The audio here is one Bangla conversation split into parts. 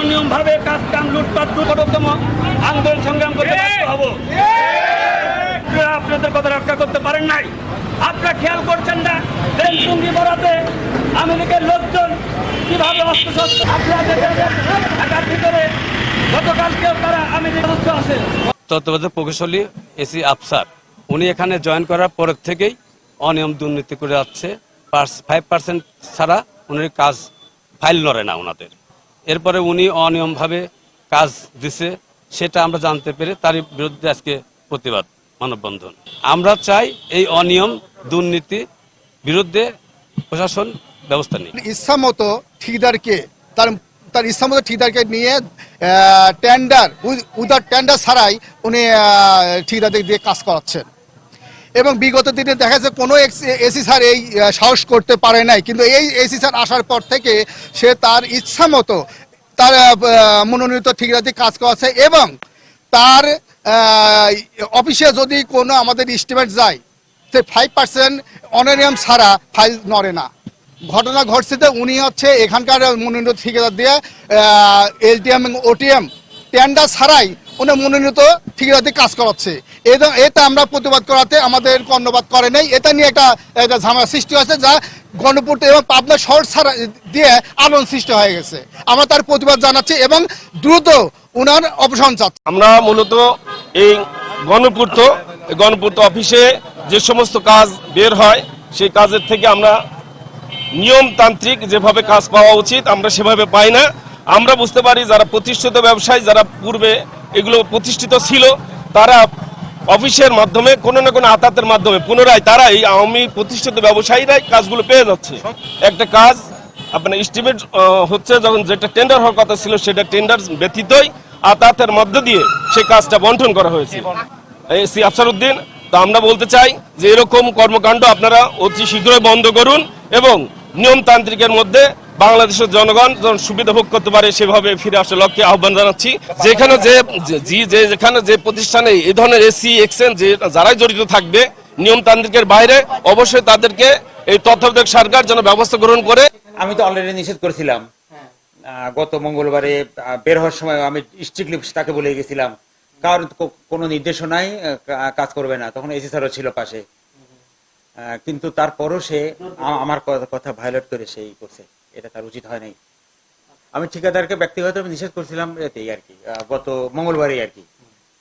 অনিয়ম ভাবে কাজ কাম লুটপাট দুর্ঘটতম আন্দোলন সংগ্রাম করতে বাধ্য হব। আপনারা আপনাদের কথা রক্ষা করতে পারেন নাই। আপনারা খেয়াল করছেন না? টুঙ্গি বরাতে আমেরিকার লোকজন কীভাবে অস্ত্রশস্ত্র ঢাকার ভিতরে গতকালকেও তারা আমেরিকার সদস্য আছে। তত্ত্বাবধায়ক প্রকৌশলী এসি আফসার উনি এখানে জয়েন করার পরের থেকেই অনিয়ম দুর্নীতি করে যাচ্ছে। ফাইভ পার্সেন্ট ছাড়া উনি কাজ ফাইল নড়ে না ওনাদের। এরপরে উনি অনিয়মভাবে কাজ দিছে, সেটা আমরা জানতে পেরে তার বিরুদ্ধে আজকে প্রতিবাদ, মানববন্ধন। আমরা চাই এই অনিয়ম, দুর্নীতি বিরুদ্ধে প্রশাসন ব্যবস্থা নিক। ইচ্ছা মতো ঠিকদারকে, তার তার ইচ্ছা মতো ঠিকাদারকে নিয়ে টেন্ডার উদার টেন্ডার ছাড়াই উনি ঠিকাদারদের দিয়ে কাজ করাচ্ছেন। এবং বিগত দিনে দেখা যাচ্ছে কোনো এসি স্যার এই সাহস করতে পারে নাই। কিন্তু এই এসি স্যার আসার পর থেকে সে তার ইচ্ছা মতো তার মনোনীত ঠিকাদার কাজ করাচ্ছে এবং তার অফিসে যদি কোনো আমাদের ইস্টিমেট যায়, সে ফাইভ পার্সেন্ট অনারিয়াম ছাড়া ফাইল নড়ে না। ঘটনা ঘটছে যে উনি হচ্ছে এখানকার মনোনীত ঠিকাদার দিয়ে এলটিএম ওটিএম টেন্ডার ছাড়াই উনি মনোনীত ঠিকাদার কাজ করাচ্ছে। এটা এটা আমরা প্রতিবাদ করাতে আমাদের কর্ণপাত করে নাই। এটা নিয়ে একটা ঝামেলা সৃষ্টি হয়েছে যা গণপূর্ত এবং পাবনা শহর ছাড়া দিয়ে আলোড়ন সৃষ্টি হয়ে গেছে। আমরা তার প্রতিবাদ জানাচ্ছি এবং দ্রুত উনার অপসারণ চাচ্ছি। আমরা মূলত এই গণপূর্ত গণপূর্ত অফিসে যে সমস্ত কাজ বের হয়, সেই কাজের থেকে আমরা নিয়মতান্ত্রিক যেভাবে কাজ পাওয়া উচিত, আমরা সেভাবে পাই না। আমরা বুঝতে পারি যারা প্রতিষ্ঠিত ব্যবসায়ী, যারা পূর্বে এগুলো প্রতিষ্ঠিত ছিল, তারা অফিসের মাধ্যমে, কোনো না কোনো আতাতের মাধ্যমে, পুনরায় তারা এই আওয়ামী প্রতিষ্ঠিত ব্যবসায়ীরাই কাজগুলো পেয়ে যাচ্ছে। একটা কাজ আপনার এস্টিমেট হচ্ছে যখন যেটা টেন্ডার হওয়ার কথা ছিল, সেটা টেন্ডার ব্যতীতই আতাতের মধ্য দিয়ে সেই কাজটা বন্টন করা হয়েছে। সি আফসারউদ্দিন, তো আমরা বলতে চাই যে এরকম কর্মকাণ্ড আপনারা অতি শীঘ্রই বন্ধ করুন এবং নিয়মতান্ত্রিকের মধ্যে বাংলাদেশের জনগণ যেন সুবিধা ভোগ করতে পারে সেভাবে ফিরে আসার লক্ষ্যে আহ্বান জানাচ্ছি। যেখানে যে জি যে যেখানে যে প্রতিষ্ঠানে এই ধরনের এসি এক্সচেঞ্জ যে যারাই জড়িত থাকবে নিয়মতান্ত্রিকের বাইরে অবশ্যই তাদেরকে এই তত্ত্বাবধায়ক সরকার যেন ব্যবস্থা গ্রহণ করে। আমি তো অলরেডি নিষেধ করেছিলাম। গত মঙ্গলবারে বের হওয়ার সময় আমি স্ট্রিক্টলি তাকে বলে গেছিলাম। কারণ কোনো নির্দেশনাই কাজ করবে না। তখন এসি স্যারও ছিল পাশে। আহ, কিন্তু তারপরও সে আমার কথা- কথা ভায়োলেট করে সেই করছে। এটা তার উচিত হয় নাই। আমি ঠিকাদারকে ব্যক্তিগত আমি নিষেধ করছিলাম এতেই আর কি গত মঙ্গলবারে আর কি।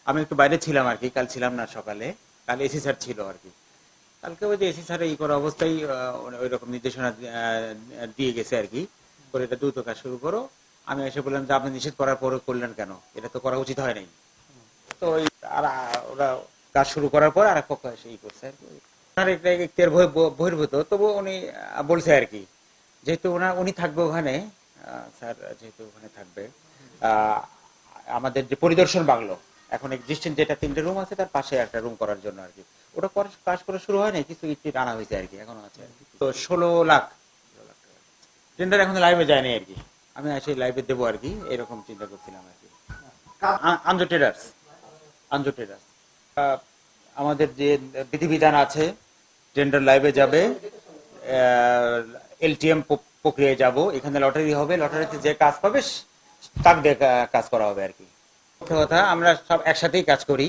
আমি একটু বাইরে ছিলাম আর কি, কাল ছিলাম না সকালে, কাল এসি স্যার ছিল আর কি। কালকে ওই যে এসি স্যার এই করা অবস্থায় ওই রকম নির্দেশনা দিয়ে গেছে আর কি, করে এটা দ্রুত কাজ শুরু করো। আমি এসে বললাম যে, আপনি নিষেধ করার পরে করলেন কেন? এটা তো করা উচিত হয় নাই। তো ওই আর ওরা কাজ শুরু করার পর আর এক পক্ষ এসে ই করছে আর কি। ওনার ব- বহির্ভূত তবু উনি বলছে আর কি যেহেতু ওনার, উনি থাকবে ওখানে স্যার যেহেতু ওখানে থাকবে আমাদের যে পরিদর্শন বাংলো, এখন এক্সিস্টেন্ট যেটা তিনটে রুম আছে, তার পাশে একটা রুম করার জন্য আর কি। ওটা করে কাজ করা শুরু হয় না কিছু ইট আনা হয়েছে আর কি, এখনও আছে তো ষোলো লাখ টেন্ডার এখন লাইভে যায়নি আর কি। আমি আসে লাইভে দেবো আর কি, এরকম চিন্তা করছিলাম আর কি। আঞ্জো ট্রেডার্স আঞ্জো ট্রেডার্স আমাদের যে বিধিবিধান আছে টেন্ডার লাইভে যাবে এলটিএম প্রক্রিয়ায় যাব, এখানে লটারি হবে, লটারিতে যে কাজ পাবে তার কাজ করা হবে আর কি। কথা, আমরা সব একসাথেই কাজ করি।